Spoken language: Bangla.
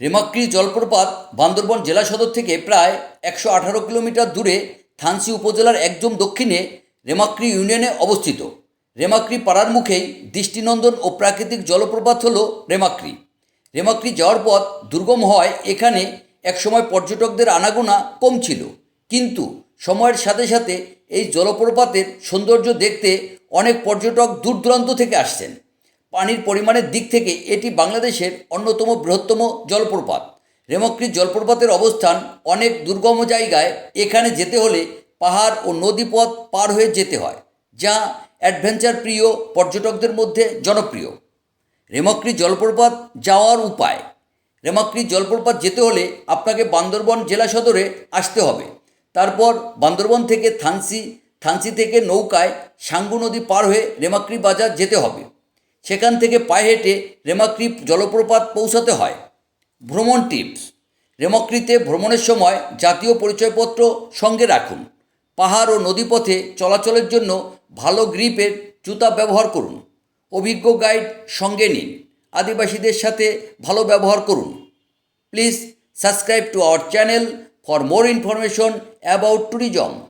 রেমাক্রি জলপ্রপাত বান্দরবন জেলা সদর থেকে প্রায় একশো আঠারো কিলোমিটার দূরে থানসি উপজেলার একদম দক্ষিণে রেমাক্রি ইউনিয়নে অবস্থিত। রেমাক্রি পাড়ার মুখেই দৃষ্টিনন্দন ও প্রাকৃতিক জলপ্রপাত হল রেমাক্রি। রেমাক্রি যাওয়ার পথ দুর্গম হওয়ায় এখানে একসময় পর্যটকদের আনাগোনা কম ছিল। কিন্তু সময়ের সাথে সাথে এই জলপ্রপাতের সৌন্দর্য দেখতে অনেক পর্যটক দূর দূরান্ত থেকে আসছেন। পানির পরিমাণের দিক থেকে এটি বাংলাদেশের অন্যতম বৃহত্তম জলপ্রপাত। রেমক্রি জলপ্রপাতের অবস্থান অনেক দুর্গম জায়গায়। এখানে যেতে হলে পাহাড় ও নদীপথ পার হয়ে যেতে হয়, যা অ্যাডভেঞ্চার প্রিয় পর্যটকদের মধ্যে জনপ্রিয়। রেমক্রি জলপ্রপাত যাওয়ার উপায়। রেমাক্রি জলপ্রপাত যেতে হলে আপনাকে বান্দরবন জেলা সদরে আসতে হবে। তারপর বান্দরবন থেকে থানসি থানসি থেকে নৌকায় সাঙ্গু নদী পার হয়ে রেমাক্রি বাজার যেতে হবে। সেখান থেকে পায়ে হেঁটে রেমাক্রিপ জলপ্রপাত পৌঁছাতে হয়। ভ্রমণ টিপস। রেমক্রিতে ভ্রমণের সময় জাতীয় পরিচয়পত্র সঙ্গে রাখুন। পাহাড় ও নদীপথে চলাচলের জন্য ভালো গ্রিপের জুতা ব্যবহার করুন। অভিজ্ঞ গাইড সঙ্গে নিন। আদিবাসীদের সাথে ভালো ব্যবহার করুন। Please subscribe to our channel for more information about tourism.